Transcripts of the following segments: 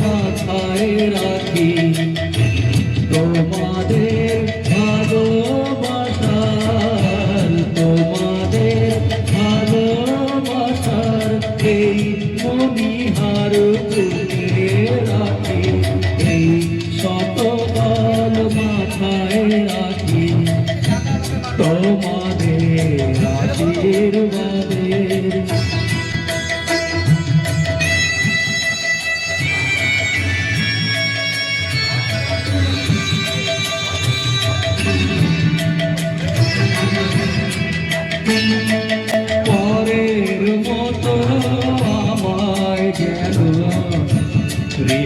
মাথায় রাখি। তোমাদের ভালোবাসার তোমাদের ভালোবাসার এই মনিহার তুলে রাখি। এই শতকাল মাথায় রাখি। তোমাদের রাজের বাদের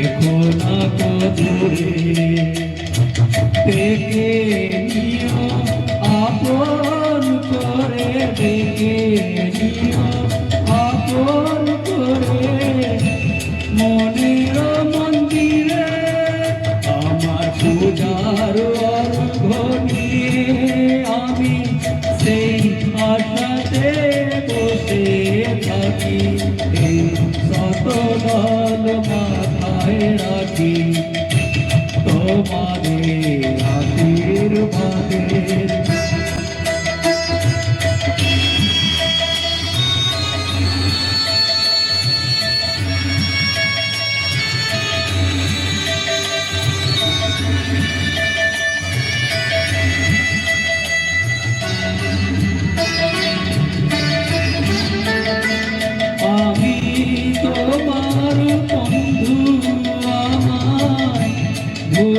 রেখো না কদরে দেখে নিও আপন করে দেখে আপন করে মনের মন্দিরে আমার পূজার আমি সেই আশাতে বসে থাকি এই রাখি তোমাদের আশীর্বাদের আমি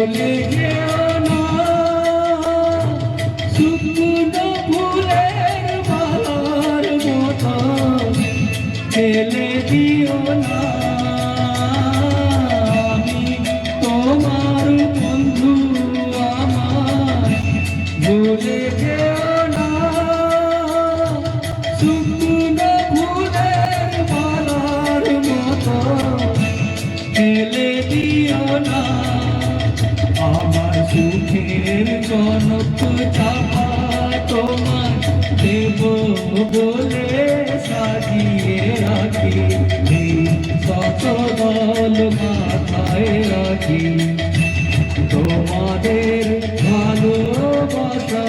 ভুলে যেও না শুকনো ফুলের মালার মতো ফেলে দিও না, আমি তোমার বন্ধু আমায় ভুলে সুখের জনক চাপা তোমার দেব সাজিয়ে রাখি। শতদল মাথায় রাখি। তোমাদের ভালোবাসা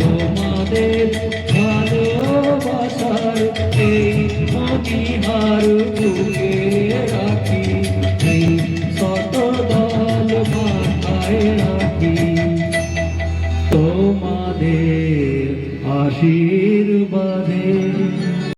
তোমাদের ভালোবাসার এই মনিহার আশীর্বাদে।